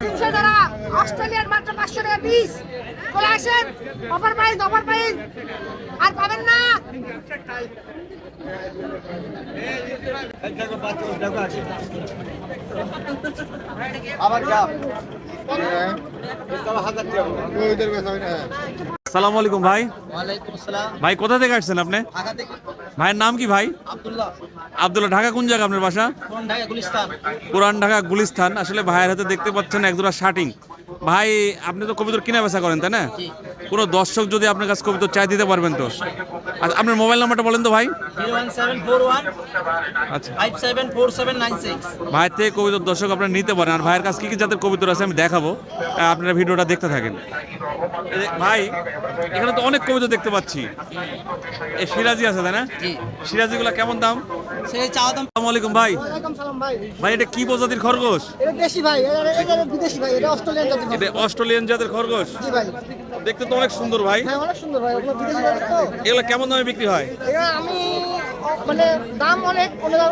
তিনশো টাকা অস্ট্রেলিয়ার মাত্র পাঁচশো টাকা পিস চলে আসেন অফার প্রাইস অফার প্রাইস আর পাবেন না। সালাম আলাইকুম ভাই। ভাই কোথা থেকে আসছেন আপনি? ভাইয়ের নাম কি ভাই? আবদুল্লাহ। আব্দুল্লাহ ঢাকা কোন জায়গা আপনার বাসা? পুরান ঢাকা গুলিস্তান। আসলে ভাইয়ের হাতে দেখতে পাচ্ছেন একদুরা শার্টিং। ভাই আপনি তো কবিতর কিনা বেচা করেন তাই না? কোনো দর্শক যদি আপনার কাছে কবিতর চাই দিতে পারবেন তো? আচ্ছা আপনার মোবাইল নাম্বারটা বলেন তো ভাই। Zero one seven four one আচ্ছা। Five seven four seven nine six. ভাইয়ের থেকে কবিতর দর্শক আপনারা নিতে পারেন। আর ভাইয়ের কাছে কী কী জাতের কবিতর আছে আমি দেখাবো। আপনারা ভিডিওটা দেখতে থাকেন। ভাই এখানে তো অনেক কবিতা দেখতে পাচ্ছি। এই সিরাজি আছে তাই না? জি। সিরাজিগুলো কেমন দাম? আসসালামু আলাইকুম ভাই। ভাই। ভাই এটা কি প্রজাতির খরগোশ? এটা দেশি ভাই। এটা এটা বিদেশি ভাই। এটা অস্ট্রেলিয়ান জাতির এটা অস্ট্রেলিয়ান জাতের খরগোশ? জি ভাই। দেখতে তো অনেক সুন্দর ভাই। হ্যাঁ অনেক সুন্দর ভাই। ওগুলো বিদেশি ভাই তো। এগুলো কেমন দামে বিক্রি হয়? আমি মানে দাম অনেক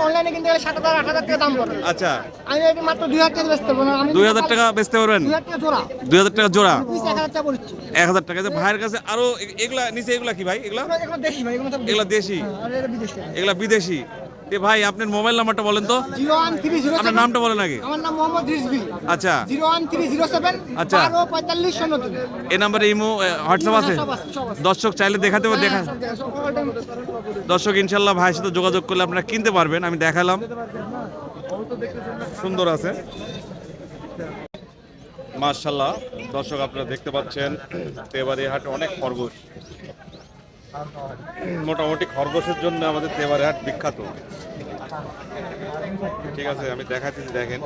অনলাইনে কিনতে গেলে সাত হাজার আট হাজার টাকা দাম পড়ে। আচ্ছা। আমি এটা মাত্র দুই হাজার টাকা বেচতে পারব আমি দুই হাজার টাকা বেচতে পারবেন? দুই হাজার টাকা জোড়া। দুই হাজার টাকা জোড়া? পিস এক হাজার টাকা পড়ছে এক হাজার টাকা। যে ভাইয়ের কাছে আরও এগুলা নিচে এগুলা কি ভাই? এগুলা? দেশি ভাই এগুলো সব এগুলা দেশি? হ্যাঁ, বিদেশি। এগুলা বিদেশি? এ ভাই আপনার মোবাইল নাম্বারটা বলেন তো। আপনার নামটা বলেন আগে। আমার নাম মোহাম্মদ রিজভি। আচ্ছা। Zero one three zero seven আচ্ছা। পঁয়তাল্লিশ শূন্য এই নাম্বারে ইমো হোয়াটসঅ্যাপ আছে। দর্শক চাইলে দেখাতে দেখা হ্যাঁ, time- দর্শক ইনশাল্লাহ ভাইয়ের সাথে যোগাযোগ করলে আপনারা কিনতে পারবেন আমি দেখালাম। সুন্দর আছে। মার্শাল্লাহ দর্শক আপনারা দেখতে পাচ্ছেন তেবারি হাটে অনেক খরগোশ। মোটামুটি খরগোশের জন্য আমাদের তেবারি হাট বিখ্যাত। ঠিক আছে আমি দেখাচ্ছি দেখেন।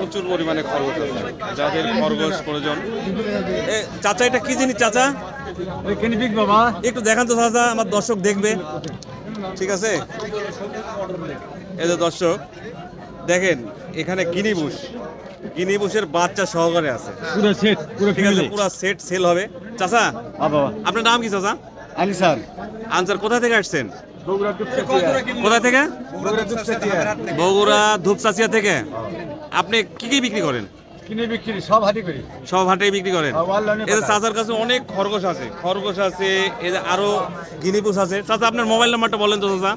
প্রচুর পরিমাণে খরগোশ আছে। যাদের খরগোশ প্রয়োজন। চাচা এটা কি জিনিস চাচা? বাবা। একটু দেখান তো চাচা আমার দর্শক দেখবে। ঠিক আছে? এই যে দর্শক দেখেন এখানে গিনিবুশ গিনিবুশের বাচ্চা সহকারে আছে। পুরো সেট পুরো ঠিক আছে পুরো সেট সেল হবে। চাচা বাবা। আপনার নাম কি চাচা? আলি স্যার আনসার কোথা থেকে আসছেন? কোথা থেকে? বগুড়া ধূপচাচিয়া থেকে। আপনি কি কি বিক্রি করেন? কিনে বিক্রি সব হাটি করি। সব হাটেই বিক্রি করেন? পাঠাই। চাচার কাছে অনেক খরগোশ আছে। খরগোশ আছে যে আরও গিনিপুষ আছে। চাচা আপনার মোবাইল নাম্বারটা বলেন তো চাচা।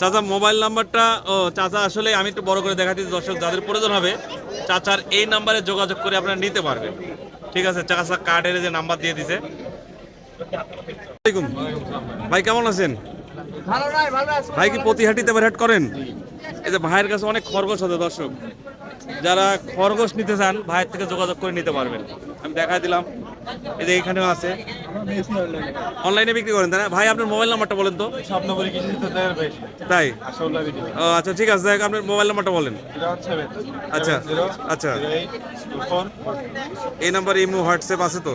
চাচা মোবাইল নাম্বারটা ও চাচা আসলে আমি একটু বড় করে দেখাচ্ছি দর্শক যাদের প্রয়োজন হবে চাচার এই নাম্বারে যোগাযোগ করে আপনারা নিতে পারবেন। ঠিক আছে চাচা কার্ডের যে নাম্বার দিয়ে দিছে। ভাই কেমন আছেন? ভাই কি প্রতিহাটিতে বের করেন? এই যে ভাইয়ের কাছে অনেক খরগোশ আছে দর্শক। যারা খরগোশ নিতে চান ভাইয়ের থেকে যোগাযোগ করে নিতে পারবেন। আমি দেখাই দিলাম। এই যে এখানেও আছে। অনলাইনে বিক্রি করেন তাই না? ভাই আপনার মোবাইল নাম্বারটা বলেন তো। তাই? ও আচ্ছা ঠিক আছে হোক, আপনার মোবাইল নাম্বারটা বলেন। আচ্ছা আচ্ছা। এই নাম্বারে ইমো হোয়াটসঅ্যাপ আছে তো?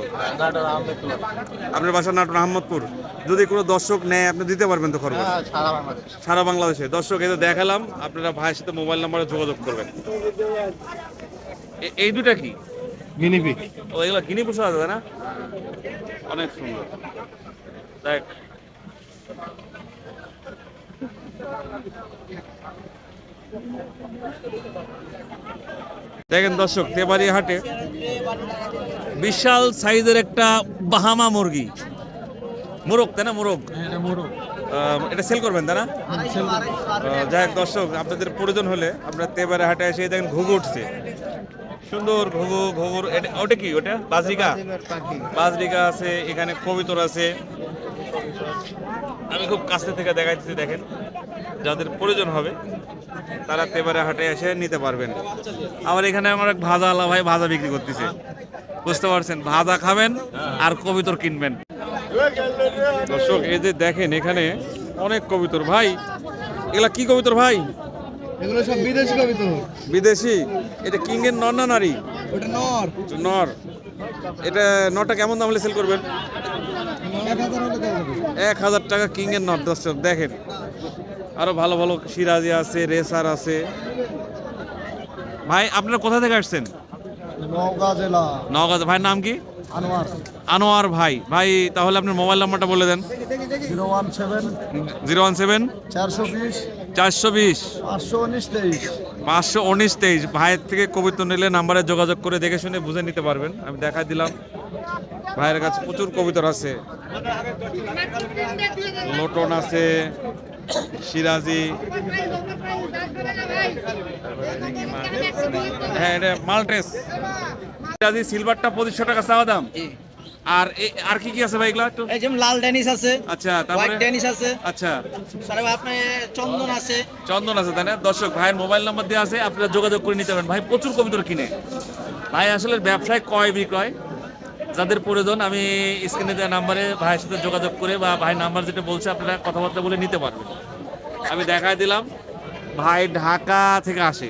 আপনার বাসা নাটোর আহমদপুর যদি কোনো দর্শক নেয় আপনি দিতে পারবেন তো খরগোশ হ্যাঁ সারা বাংলাদেশে। দর্শক এই যে দেখালাম আপনারা ভাইয়ের সাথে মোবাইল নাম্বারে যোগাযোগ করবেন। এই দুটা কি? গিনিপিক ও এগুলো গিনি পোষা আছে না? অনেক সুন্দর। দেখ। দেখেন দর্শক তেবারি হাটে বিশাল সাইজের একটা বাহামা মুরগি। মোরগ তাই না মোরগ? আহ, এটা সেল করবেন তাই না? যাই হোক দর্শক আপনাদের প্রয়োজন হলে আপনার তেবারে হাটে এসে দেখেন ঘুঘু উঠছে। সুন্দর ঘুঘু ঘুঘুর এটা ওটা কি? ওটা বাজরিকা? বাজরিকা আছে এখানে কবিতর আছে। আমি খুব কাছে থেকে দেখাইতেছি দেখেন। যাদের প্রয়োজন হবে তারা তেবারে হাটে এসে নিতে পারবেন। আবার এখানে আমার এক ভাজা আলা ভাই ভাজা বিক্রি করতেছে। বুঝতে পারছেন? ভাজা খাবেন আর কবিতর কিনবেন। দর্শক এই যে দেখেন এখানে অনেক কবিতর। ভাই এগুলা কি কবিতর ভাই? এগুলো সব বিদেশি কবি তো। বিদেশি? এটা কিং এর নর না নারী? ওটা নর। নর। এটা নটা কেমন দাম হলে সেল করবেন? এক হাজার টাকা কিং এর নট দর্শক দেখেন। আরও ভালো ভালো সিরাজি আছে রেসার আছে। ভাই আপনারা কোথা থেকে আসছেন? নওগাঁ জেলা। নওগাঁ ভাইয়ের নাম কি? আনোয়ার। আনোয়ার ভাই। ভাই তাহলে আপনার মোবাইল নাম্বারটা বলে দেন। Zero one seven zero one seven চারশো বিশ চারশো বিশ। পাঁচশো উনিশ তেইশ। পাঁচশো উনিশ তেইশ। ভাইয়ের থেকে কবিতা নিলে নাম্বারে যোগাযোগ করে দেখে শুনে বুঝে নিতে পারবেন। আমি দেখা দিলাম। ভাইয়ের কাছে প্রচুর কবিতর আছে। লোটন আছে সিরাজি। হ্যাঁ এটা মাল্টেস। সিরাজি সিলভারটা পঁচিশশো টাকা চাওয়া দাম? আর আর কি কি আছে ভাই এগুলো একটু? এই যেমন লাল ডেনিস আছে আচ্ছা হোয়াইট তারপরে? ডেনিস আছে। আচ্ছা। তারপরে আপনার চন্দন আছে। চন্দন আছে তাই না? দর্শক ভাইয়ের মোবাইল নাম্বার দেওয়া আছে আপনারা যোগাযোগ করে নিতে পারেন। ভাই প্রচুর কবিতর কিনে। ভাই আসলে ব্যবসায় ক্রয় বিক্রয়? যাদের প্রয়োজন আমি স্ক্রিনে দেওয়া নাম্বারে ভাইয়ের সাথে যোগাযোগ করে বা ভাই নাম্বার যেটা বলছে আপনারা কথাবার্তা বলে নিতে পারবেন। আমি দেখাই দিলাম ভাই ঢাকা থেকে আসে।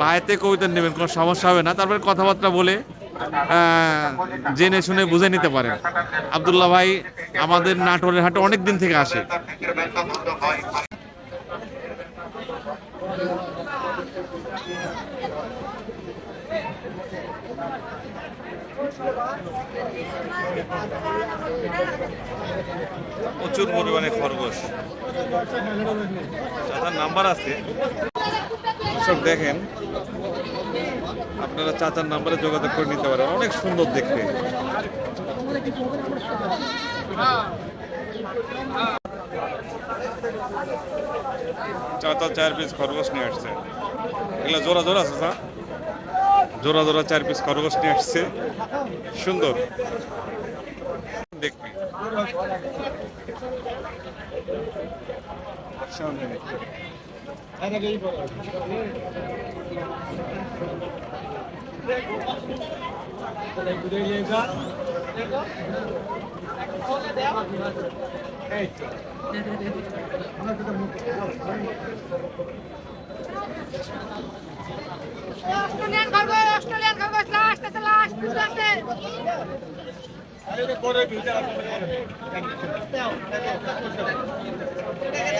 ভাইতে কবিতা নেবেন কোনো সমস্যা হবে না। তারপরে কথাবার্তা বলে জেনে শুনে বুঝে নিতে পারেন। আবদুল্লাহ ভাই, আমাদের নাটোরের হাটে অনেক দিন থেকে আসে। প্রচুর পরিমাণে খরগোশ। চাচার নাম্বার আছে। সব দেখেন আপনারা চাচার নাম্বারে যোগাযোগ করে নিতে পারেন। অনেক সুন্দর দেখতে। চাচা চার পিস খরগোশ নিয়ে আসছে। এগুলো জোড়া জোড়া আছে, স্যার? জোড়া জোড়া চার পিস খরগোশ নিয়ে আসছে। সুন্দর। দেখবি অস্ট্রেলিয়ান খরগোশ অস্ট্রেলিয়ান খরগোশ লাস্ট আছে লাস্ট আছে অস্ট্রেলিয়ান খরগোশ ভাই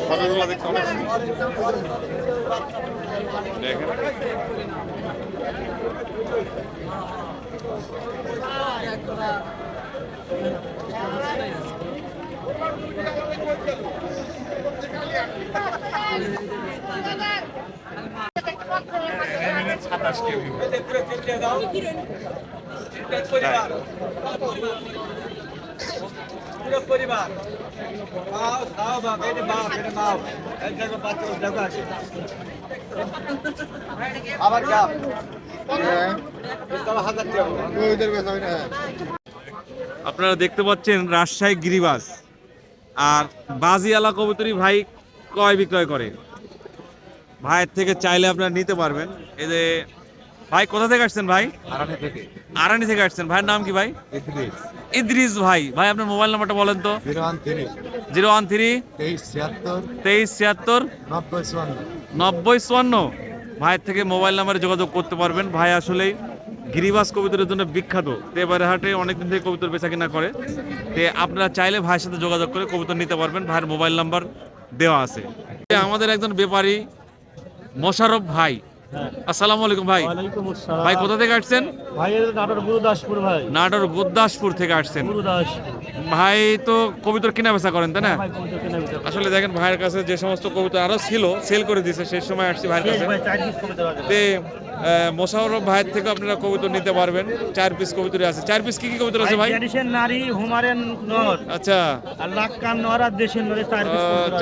ফটোগুলো দেখতে অনেক। দেখেন পুরো পরিবার। খাও খাও বাপ বাপ বাপ। এক আবার আপনারা দেখতে পাচ্ছেন রাজশাহী গিরিবাস। আর বাজিয়ালা কবুতরি ভাই ক্রয় বিক্রয় করে। ভাইয়ের থেকে চাইলে আপনারা নিতে পারবেন। এই যে ভাই কোথা থেকে আসছেন ভাই? আরানি থেকে। আসছেন। ভাইয়ের নাম কি ভাই? ইদ্রিস। ভাই। ভাই আপনার মোবাইল নাম্বারটা বলেন তো। জিরো ওয়ান থ্রি তেইশ ছিয়াত্তর। নব্বই চুয়ান্ন। ভাইয়ের থেকে মোবাইল নাম্বারে যোগাযোগ করতে পারবেন। ভাই আসলেই গিরিবাস কবিতরের জন্য বিখ্যাত। তো এবারে হাটে অনেকদিন থেকে কবিতর বেচা কিনা করে। তে আপনারা চাইলে ভাইয়ের সাথে যোগাযোগ করে কবিতর নিতে পারবেন। ভাইয়ের মোবাইল নাম্বার দেওয়া আছে। আমাদের একজন ব্যাপারী মোশারফ ভাই। আসসালামু আলাইকুম ভাই। ভাই কোথা থেকে আসছেন? ভাই নাটোর গুরুদাসপুর ভাই। নাটোর গুরদাসপুর থেকে আসছেন। ভাই তো কবিতর কেনা বেচা করেন তাই না? ভিতরে আসলে দেখেন ভাইয়ের কাছে যে সমস্ত কবিতা আরও ছিল সেল করে দিয়েছে সেই সময় আসছি ভাইয়ের কাছে। কবিতা তে মোশারফ ভাইয়ের থেকে আপনারা কবিতা নিতে পারবেন। চার পিস কবিতরি আছে। চার পিস কি কি কবিতর আছে ভাই ট্র্যাডিশন নারী হুমারেন নর। আচ্ছা। আর লাক্কান নর আর দেশের নরে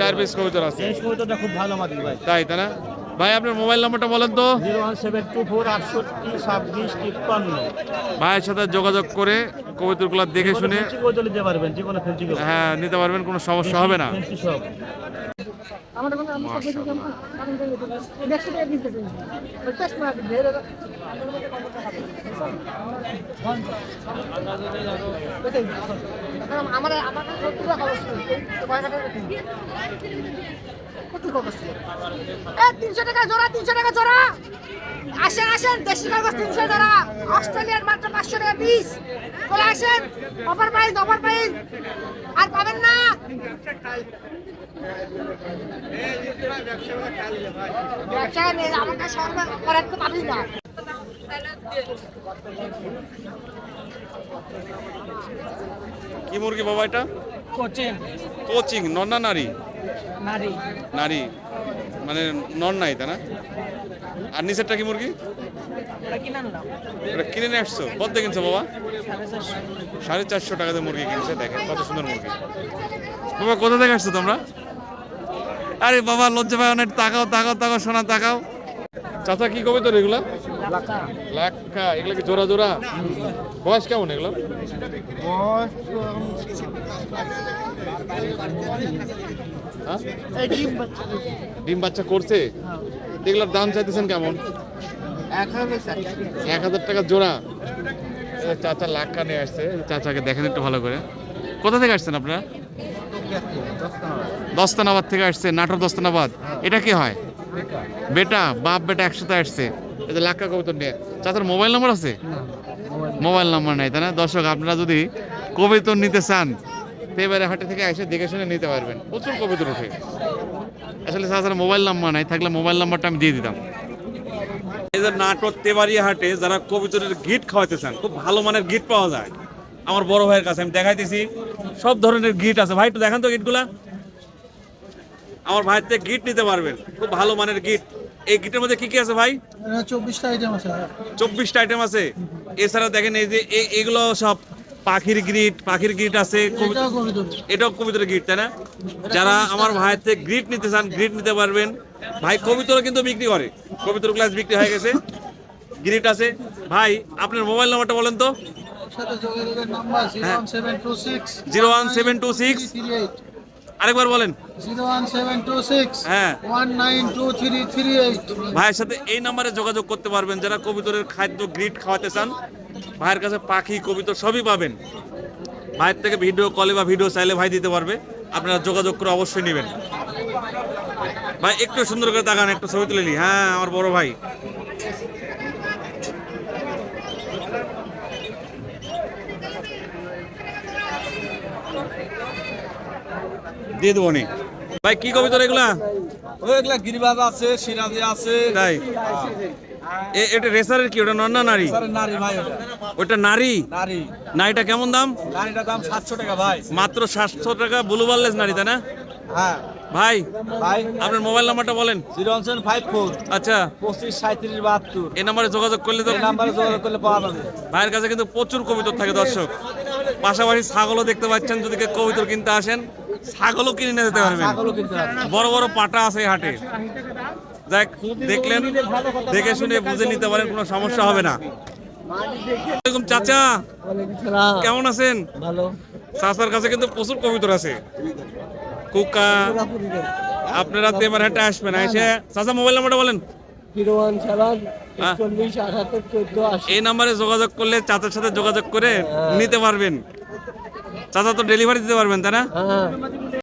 চার পিস কবিতর আছে। এই কবিতাটা খুব ভালো আমাদের ভাই। তাই তাই না? ভাই আপনার মোবাইল নাম্বারটা বলেন তো। ভাইয়ের সাথে যোগাযোগ করে কবিতরগুলো দেখে শুনে হ্যাঁ নিতে পারবেন কোনো সমস্যা হবে না। ফেন্সি সব। আমাদের কোনো আমরা আমার তিনশো টাকা জোড়া তিনশো টাকা জোড়া। আসেন আসেন দেশি কাগজ তিনশো জোড়া। অস্ট্রেলিয়ার মাত্র পাঁচশো টাকা পিস চলে আসেন অফার প্রাইস অফার প্রাইস আর পাবেন না। ব্যবসা নেই আমার সর্ব করার তো পাবি না। কি মুরগি বাবা এটা? কোচিং। কোচিং নর না নারী? নারী। নারী। মানে নর নাই তাই না? আর নিচেরটা কি মুরগি? ওটা কিনে নিয়ে আসছো? কত কিনছো বাবা? সাড়ে চারশো। টাকাতে মুরগি কিনছে দেখেন কত সুন্দর মুরগি। বাবা কোথা থেকে আসছো তোমরা? আরে বাবা লজ্জা পায় অনেক। তাকাও তাকাও তাকাও সোনা তাকাও। চাচা কি কবে তোর এগুলা? লাক্কা। এগুলো কি জোড়া জোড়া? বয়স কেমন এগুলো? হ্যাঁ? এই ডিম বাচ্চা করছে। এগুলোর দাম চাইতেছেন কেমন? এক হাজার টাকা জোড়া। চাচা লাক্কা নিয়ে আসছে চাচাকে দেখেন একটু ভালো করে। কোথা থেকে আসছেন আপনারা? দস্তানাবাদ থেকে আসছে নাটোর দস্তানাবাদ। এটা কি হয়? বেটা। বাপ বেটা একসাথে আসছে। এটা লাক্কা কবুতর নিয়ে। চাচার মোবাইল নাম্বার আছে? মোবাইল নাম্বার নাই তাই না? দর্শক আপনারা যদি কবিতর নিতে চান তো এবারে হাটে থেকে এসে দেখে শুনে নিতে পারবেন। প্রচুর কবিতর উঠে আসলে চাচার মোবাইল নাম্বার নাই থাকলে মোবাইল নাম্বারটা আমি দিয়ে দিতাম। এই যে নাটোর তেবাড়িয়া হাটে যারা কবিতরের গিট খাওয়াতে চান খুব ভালো মানের গিট পাওয়া যায়। আমার বড় ভাইয়ের কাছে আমি দেখাইতেছি সব ধরনের গিট আছে। ভাই একটু দেখান তো গিটগুলা। আমার ভাইয়ের থেকে গিট নিতে পারবেন খুব ভালো মানের গিট। এই গিটের মধ্যে কি কি আছে ভাই? চব্বিশটা আইটেম আছে। চব্বিশটা আইটেম আছে। এছাড়া দেখেন এই যে এই- এগুলো সব পাখির গ্রিট পাখির গ্রিট আছে এটাও কবিতরের গ্রিট তাই না? যারা আমার ভাইয়ের থেকে গ্রিট নিতে চান গ্রিট নিতে পারবেন। ভাই কবিতর কিন্তু বিক্রি করে। কবিতর ক্লাস বিক্রি হয়ে গেছে। গ্রিট আছে। ভাই আপনার মোবাইল নাম্বারটা বলেন তো। Zero one seven two six আরেকবার বলেন। হ্যাঁ। ভাইয়ের সাথে এই নাম্বারে যোগাযোগ করতে পারবেন। যারা কবিতরের খাদ্য গ্রিট খাওয়াতে চান ভাইয়ের কাছে পাখি কবিতর সবই পাবেন। ভাইয়ের থেকে ভিডিও কলে বা ভিডিও চাইলে ভাই দিতে পারবে। আপনারা যোগাযোগ করে অবশ্যই নেবেন। ভাই একটু সুন্দর করে তাকান একটু ছবি তুলে নি হ্যাঁ আমার বড় ভাই। দিয়ে দেবো নি ভাই কি কবিতর এগুলা? এগুলা গিরিবাজ আছে সিরাজি আছে। তাই? এ- এটা রেসারের কি? ওটা নন্না না নারী? নারী ভাই ওটা। ওটা নারী? নারী। নারীটা কেমন দাম? নারীটা দাম সাতশো টাকা ভাই। মাত্র সাতশো টাকা বুলুবাল্লেস নারী তাই না? হ্যাঁ। ভাই ভাই। আপনার মোবাইল নাম্বারটা বলেন। Zero one seven five four. আচ্ছা। পঁচিশ সাঁত্রিশ বাহাত্তর। এই নাম্বারে যোগাযোগ করলে তো নাম্বারে যোগাযোগ করলে পাওয়া যাবে। ভাইয়ের কাছে কিন্তু প্রচুর কবিতর থাকে দর্শক। পাশাপাশি ছাগলও দেখতে পাচ্ছেন যদি কেউ কবিতর কিনতে আসেন ছাগলও কিনে নিয়ে যেতে পারবেন। ছাগলও কিনতে পারবে বড় বড় পাটা আছে হাটে। দেখ দেখলেন দেখে শুনে বুঝে নিতে পারেন কোনো সমস্যা হবে না। চাচা কেমন আছেন? ভালো। চাচার কাছে কিন্তু প্রচুর কবিতর আছে। কুকা আপনারা আমার হাতে আসবে আসবেন। এসে চাচা মোবাইল নাম্বারটা বলেন। হ্যাঁ। এই নাম্বারে যোগাযোগ করলে চাচার সাথে যোগাযোগ করে নিতে পারবেন। চাচা তো ডেলিভারি দিতে পারবেন তাই না? হ্যাঁ।